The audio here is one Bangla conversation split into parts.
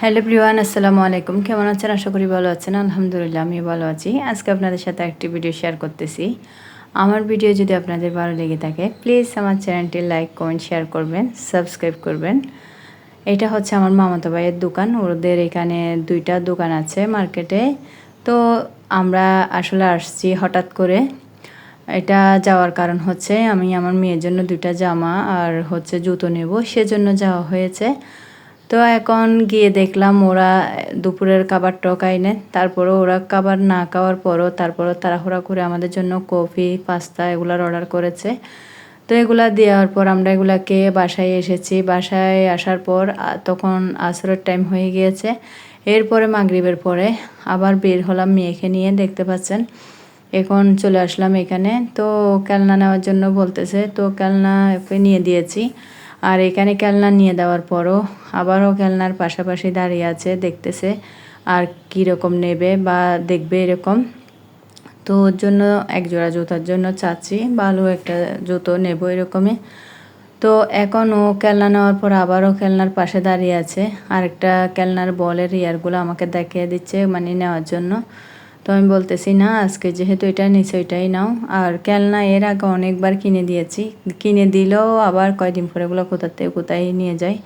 হ্যালো প্রিয়ান আসসালামু আলাইকুম। কেমন আছেন? আশা করি ভালো আছেন। আলহামদুলিল্লাহ আমি ভালো আছি। আজকে আপনাদের সাথে একটি ভিডিও শেয়ার করতেছি। আমার ভিডিও যদি আপনাদের ভালো লেগে থাকে প্লিজ আমার চ্যানেলটি লাইক কমেন্ট শেয়ার করবেন সাবস্ক্রাইব করবেন। এটা হচ্ছে আমার মামাতো ভাইয়ের দোকান। ওদের এখানে দুইটা দোকান আছে মার্কেটে তো আমরা আসলে আসছি হঠাৎ করে। এটা যাওয়ার কারণ হচ্ছে আমি আমার মেয়ের জন্য দুইটা জামা আর হচ্ছে জুতো নেব, সেজন্য যাওয়া হয়েছে। তো এখন গিয়ে দেখলাম ওরা দুপুরের খাবার টকাইনে তারপরে ওরা খাবার না খাওয়ার পরও তারপরও তাড়াহুড়া করে আমাদের জন্য কফি, পাস্তা এগুলার অর্ডার করেছে। তো এগুলা দেওয়ার পর আমরা এগুলাকে বাসায় এসেছি। বাসায় আসার পর তখন আসরের টাইম হয়ে গিয়েছে। এরপরে মাগরিবের পরে আবার বের হলাম মেয়েকে নিয়ে, দেখতে পাচ্ছেন। এখন চলে আসলাম এখানে। তো খেলনা নেওয়ার জন্য বলতেছে, তো ওকে নিয়ে দিয়েছি। আর এখানে কেলনা নিয়ে দেওয়ার পরও আবারও খেলনার পাশাপাশি দাঁড়িয়ে আছে, দেখতেছে আর কীরকম নেবে বা দেখবে এরকম। তো ওর জন্য এক জোড়া জুতার জন্য চাচ্ছি, ভালো একটা জুতো নেব এরকমই। তো এখন ও খেলনা নেওয়ার পর আবারও খেলনার পাশে দাঁড়িয়ে আছে। আরেকটা খেলনার বলের ইয়ারগুলো আমাকে দেখিয়ে দিচ্ছে মানে নেওয়ার জন্য। তো আমি বলতেছি, না, আজকে যেহেতু এটা নিচে ওইটাই নাও। আর খেলনা এর আগে অনেকবার কিনে দিয়েছি। কিনে দিলেও আবার কয়দিন পরে ওগুলো কোথা থেকে কোথায় নিয়ে যায়।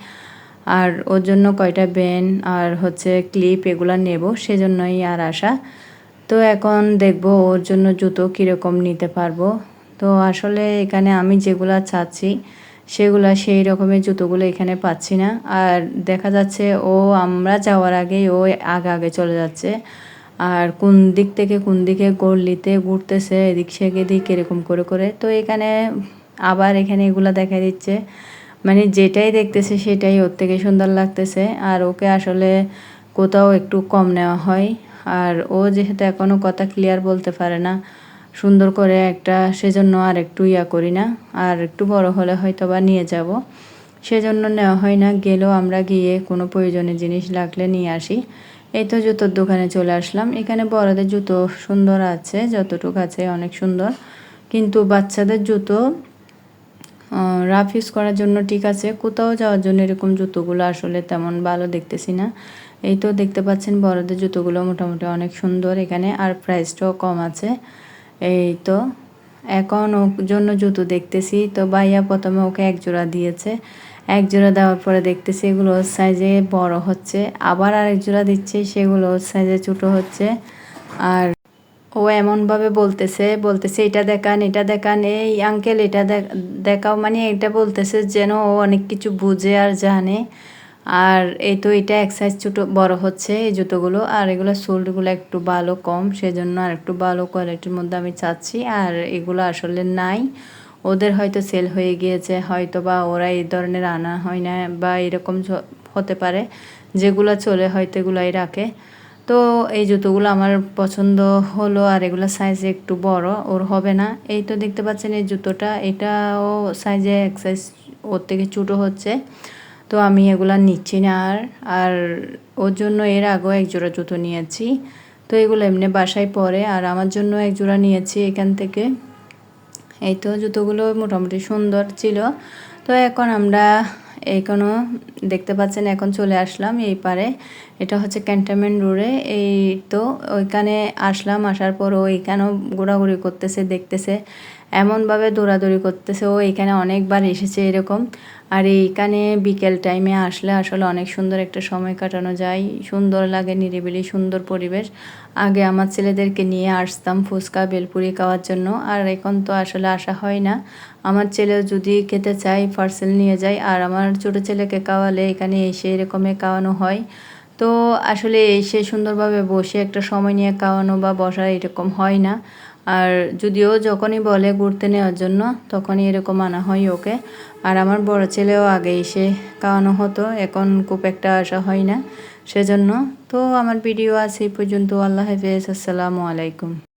আর ওর জন্য কয়টা বেন আর হচ্ছে ক্লিপ এগুলো নেব, সেজন্যই আর আসা তো এখন দেখব ওর জন্য জুতো কীরকম নিতে পারব। তো আসলে এখানে আমি যেগুলো চাচ্ছি, সেগুলো সেই রকমের জুতোগুলো এখানে পাচ্ছি না। আর দেখা যাচ্ছে ও আমরা যাওয়ার আগেই ও আগে আগে চলে যাচ্ছে। আর কোন দিক থেকে কোন দিকে গল্লিতে ঘুরতেছে, এদিক সেদিক দিক এরকম করে করে। তো এখানে আবার এখানে এগুলো দেখা দিচ্ছে। মানে যেটাই দেখতেছে সেটাই ওর থেকে সুন্দর লাগতেছে। আর ওকে আসলে কোথাও একটু কম নেওয়া হয়। আর ও যেহেতু এখনও কথা ক্লিয়ার বলতে পারে না, সুন্দর করে একটা সেজন্য আর একটু ইয়া করি না। আর একটু বড় হলে হয়তো বা নিয়ে যাব। সেজন্য নেওয়া হয় না। গেলেও আমরা গিয়ে কোনো প্রয়োজনীয় জিনিস লাগলে নিয়ে আসি। এই তো জুতোর দোকানে চলে আসলাম। এখানে বড়দের জুতো সুন্দর আছে, যতটুকু আছে অনেক সুন্দর। কিন্তু বাচ্চাদের জুতো রাফ ইউজ করার জন্য ঠিক আছে। কোথাও যাওয়ার জন্য এরকম জুতোগুলো আসলে তেমন ভালো দেখতেছি না। এই তো দেখতে পাচ্ছেন বড়দের জুতোগুলো মোটামুটি অনেক সুন্দর। এখানে আর প্রাইসটাও কম আছে। এই তো এখন ওর জন্য জুতো দেখতেছি। তো ভাইয়া প্রথমে ওকে এক জোড়া দিয়েছে। এক জোড়া দেওয়ার পরে দেখতেছি এগুলো ওর সাইজে বড় হচ্ছে। আবার আরেক জোড়া দিচ্ছে, সেগুলো ওর সাইজে ছোটো হচ্ছে। আর ও এমনভাবে বলতেছে বলতেছে, এটা দেখান এটা দেখান, এই আঙ্কেল এটা দেখ- দেখাও। মানে এটা বলতেছে যেন ও অনেক কিছু বুঝে আর জানে। আর এই তো এটা এক সাইজ ছোটো, বড় হচ্ছে এই জুতোগুলো। আর এগুলো সোল্ডগুলো একটু ভালো কম, সেজন্য আর একটু ভালো কোয়ালিটির মধ্যে আমি চাচ্ছি। আর এগুলো আসলে নাই। ওদের হয়তো সেল হয়ে গিয়েছে হয়তো বা ওরা এই ধরনের আনা হয় না বা এরকম হতে পারে, যেগুলো চলে হয়তো এগুলাই রাখে। তো এই জুতোগুলো আমার পছন্দ হলো আর এগুলো সাইজে একটু বড়, ওর হবে না। এই তো দেখতে পাচ্ছেন এই জুতোটা, এটাও সাইজে এক সাইজ ওর থেকে ছোটো হচ্ছে। তো আমি এগুলো নিচ্ছি না আর আর ওর জন্য এর আগেও এক জোড়া জুতো নিয়েছি। তো এগুলো এমনি বাসায় পরে, আর আমার জন্য এক জোড়া নিয়েছি এখান থেকে। এই তো জুতোগুলো মোটামুটি সুন্দর ছিল। তো এখন আমরা এখনও দেখতে পাচ্ছেন, এখন চলে আসলাম এই পারে। এটা হচ্ছে ক্যান্টনমেন্ট রোডে। এই তো ওইখানে আসলাম, আসার পর ও এখানেও ঘোরাঘুরি করতেছে, দেখতেছে। এমনভাবে দৌড়াদৌড়ি করতেছে, ও এখানে অনেকবার এসেছে এরকম। আর এইখানে বিকেল টাইমে আসলে আসলে অনেক সুন্দর একটা সময় কাটানো যায়। সুন্দর লাগে, নিরিবিলি, সুন্দর পরিবেশ। আগে আমার ছেলেদেরকে নিয়ে আসতাম ফুচকা, বেলপুরি খাওয়ার জন্য। আর এখন তো আসলে আসা হয় না। আমার ছেলে যদি খেতে চাই পার্সেল নিয়ে যায়। আর আমার ছোটো ছেলেকে খাওয়ালে এখানে এসে এরকমই খাওয়ানো হয়। তো আসলে এসে সুন্দরভাবে বসে একটা সময় নিয়ে খাওয়ানো বা বসা এরকম হয় না। আর যদিও যখনই বলে ঘুরতে নেওয়ার জন্য, তখনই এরকম আনা হয় ওকে। আর আমার বড় ছেলেও আগে এসে খাওয়ানো হতো, এখন খুব একটা আসা হয় না সেজন্য। তো আমার ভিডিও আছে এই পর্যন্ত। আল্লাহ হাফেজ। আসসালামু আলাইকুম।